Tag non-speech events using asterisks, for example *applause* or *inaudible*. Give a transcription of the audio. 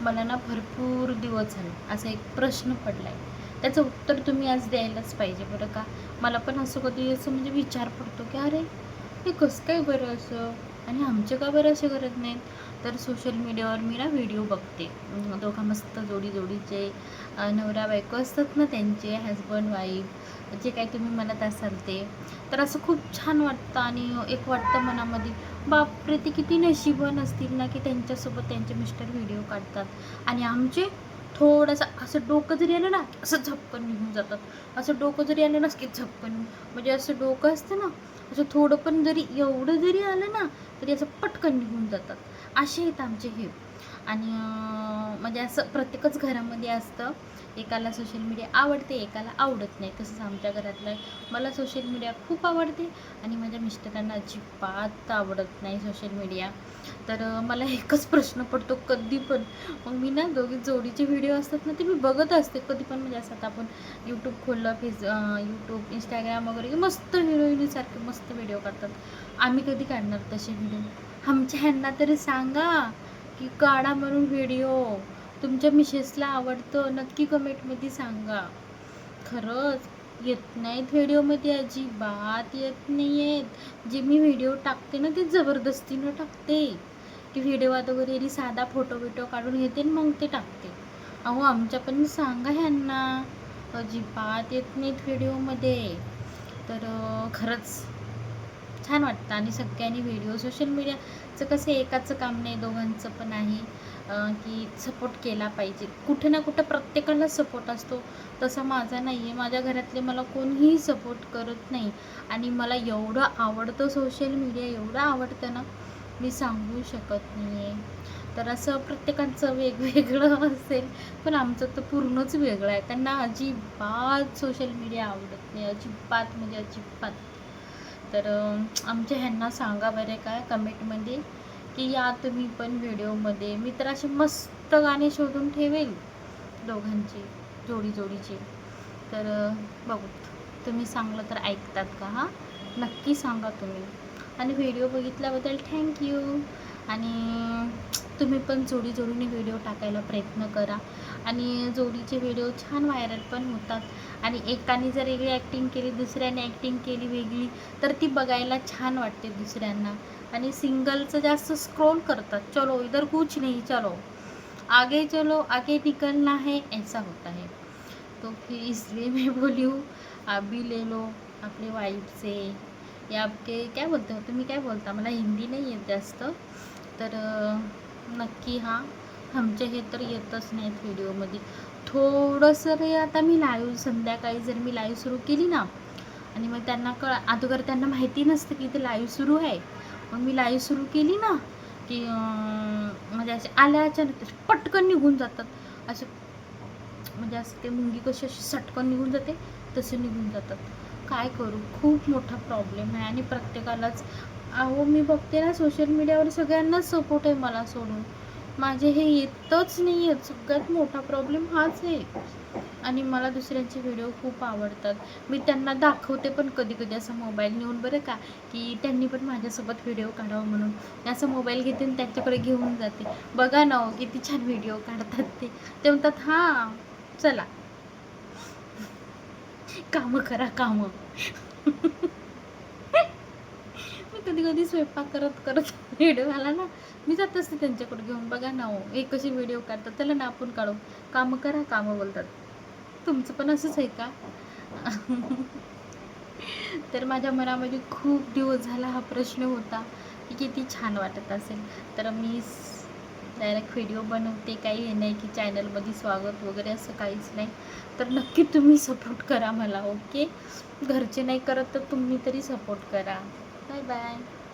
मला ना भरपूर दिवस झाले. असा एक प्रश्न पडला आहे त्याचं उत्तर तुम्ही आज द्यायलाच पाहिजे बरं का? मला पण असं कधी असं म्हणजे विचार पडतो की अरे हे कसं काय बरं असं? आणि आमचे का बरं असे करत नाहीत? तर सोशल मीडियावर मी ना व्हिडिओ बघते. दोघा मस्त जोडी जोडीचे नवरा बायको असतात ना त्यांचे हजबंड वाईफ जे काही तुम्ही म्हणत असाल ते. तर असं खूप छान वाटतं आणि एक वाटतं मनामध्ये बापरे ते किती नशिबवान असतील ना की त्यांच्यासोबत त्यांचे मिस्टर व्हिडिओ काढतात. आणि आमचे थोडंसं असं डोकं जरी आलं ना असं झपकन निघून जातात. असं डोकं जरी आलं ना की झपकन म्हणजे असं डोकं असतं ना असं थोडं पण जरी एवढं जरी आलं ना तरी असं पटकन निघून जातात. असे आहेत आमचे हे आणि म्हणजे असं प्रत्येकच घरामध्ये असतं. एकाला सोशल मीडिया आवडते एकाला आवडत नाही. तसंच आमच्या घरातलं मला सोशल मीडिया खूप आवडते आणि माझ्या मिस्टरांना अजिबात आवडत नाही सोशल मीडिया तर मला एकच प्रश्न पडतो कधी पण. मग मी ना दोघी जोडीचे व्हिडिओ असतात ना ते मी बघत असते. कधी पण म्हणजे असं आता आपण यूट्यूब खोललं फेस यूट्यूब इंस्टाग्राम वगैरे मस्त हिरोईनीसारखे मस्त व्हिडिओ काढतात. आम्ही कधी काढणार तसे व्हिडिओ आमच्या ह्यांना तरी सांगा. की काढा म्हणून व्हिडिओ तुमच्या मिसेसला आवडतं नक्की कमेंटमध्ये सांगा. खरंच येत नाहीत व्हिडिओमध्ये अजिबात येत नाही आहेत जे मी व्हिडिओ टाकते ना ते जबरदस्तीनं टाकते. की व्हिडिओ आता वगैरे साधा फोटो बिटो काढून घेते आणि मग ते टाकते. अहो आमच्या पण सांगा ह्यांना. अजिबात येत नाहीत व्हिडिओमध्ये तर खरंच छान वाटतं आणि सगळ्यांनी व्हिडिओ सोशल मीडियाचं कसं एकाचं काम नाही दोघांचं पण आहे की सपोर्ट केला पाहिजे. कुठे ना कुठं प्रत्येकाला सपोर्ट असतो. तसा माझा नाही आहे माझ्या घरातले मला कोणीही सपोर्ट करत नाही. आणि मला एवढं आवडतं सोशल मीडिया एवढं आवडतं ना मी सांगू शकत नाही आहे तर असं प्रत्येकाचं वेगवेगळं *laughs* असेल पण आमचं तर पूर्णच वेगळं आहे. त्यांना अजिबात सोशल मीडिया आवडत नाही. अजिबात म्हणजे अजिबात. तर आमच्या ह्यांना सांगा बरे काय कमेंटमध्ये की या तुम्ही पण व्हिडिओमध्ये मी तर असे मस्त गाणे शोधून ठेवेल दोघांची जोडी जोडीचे. तर बघू तुम्ही सांगलं तर ऐकतात का हां? नक्की सांगा तुम्ही. आणि व्हिडिओ बघितल्याबद्दल थँक्यू आणि तुम्ही पण जोडी जोडीने व्हिडिओ टाकायला प्रयत्न करा. आणि जोडीचे व्हिडिओ छान व्हायरल पण होतात. आणि एकाने जर वेगळी ॲक्टिंग केली दुसऱ्याने ॲक्टिंग केली वेगळी तर ती बघायला छान वाटते दुसऱ्यांना. आणि सिंगलचं जास्त स्क्रोल करतात. चलो इधर कुछ नाही चलो. आगे चलो आगे निकलना है ऐसा होता है. तो फिर इसलिए मैं बोली हूँ आप भी ले लो आपले वाइफ से. या आपके क्या बोलते हो? तुम्ही काय बोलता? मला हिंदी नाही येत जास्त. तर नक्की हां. आमचे हे तर येतच नाहीत व्हिडिओमध्ये. थोडंसं रे आता मी लाईव्ह संध्याकाळी जर मी लाईव्ह सुरू केली ना आणि मग त्यांना कळ अगोदर त्यांना माहिती नसतं की इथे लाईव्ह सुरू आहे. मग मी लाईव्ह सुरू केली ना की म्हणजे असे आल्या अचानक पटकन निघून जातात. असे म्हणजे असं ते मुंगी कशी अशी सटकन निघून जाते तसे निघून जातात. काय करू? खूप मोठा प्रॉब्लेम आहे. आणि प्रत्येकालाच अहो मी बघते ना सोशल मीडियावर सगळ्यांनाच सपोर्ट आहे मला सोडून. माझे हे येतच नाही आहेत सगळ्यात मोठा प्रॉब्लेम हाच आहे. आणि मला दुसऱ्यांचे व्हिडिओ खूप आवडतात. मी त्यांना दाखवते पण कधी कधी असं मोबाईल नेऊन बरं का की त्यांनी पण माझ्यासोबत व्हिडिओ काढावा म्हणून. असं मोबाईल घेते आणि त्यांच्याकडे घेऊन जाते. बघा ना हो, किती छान व्हिडिओ काढतात ते. ते म्हणतात हां चला. कामं करा कामं. *laughs* कधी कधी स्वयंपाक करत करत *laughs* व्हिडिओ आला ना मी जात असते त्यांच्याकडे घेऊन. बघा ना हो एक कशी व्हिडिओ काढतात त्याला ना आपण काढू. कामं करा कामं बोलतात. तुमचं पण असंच आहे का? *laughs* तर माझ्या मनामध्ये खूप दिवस झाला हा प्रश्न होता की किती छान वाटत असेल. तर मी डायरेक्ट व्हिडिओ बनवते काही हे नाही की चॅनलमध्ये स्वागत वगैरे असं काहीच नाही. तर नक्की तुम्ही सपोर्ट करा मला ओके घरचे नाही करत तर तुम्ही तरी सपोर्ट करा. Bye-bye.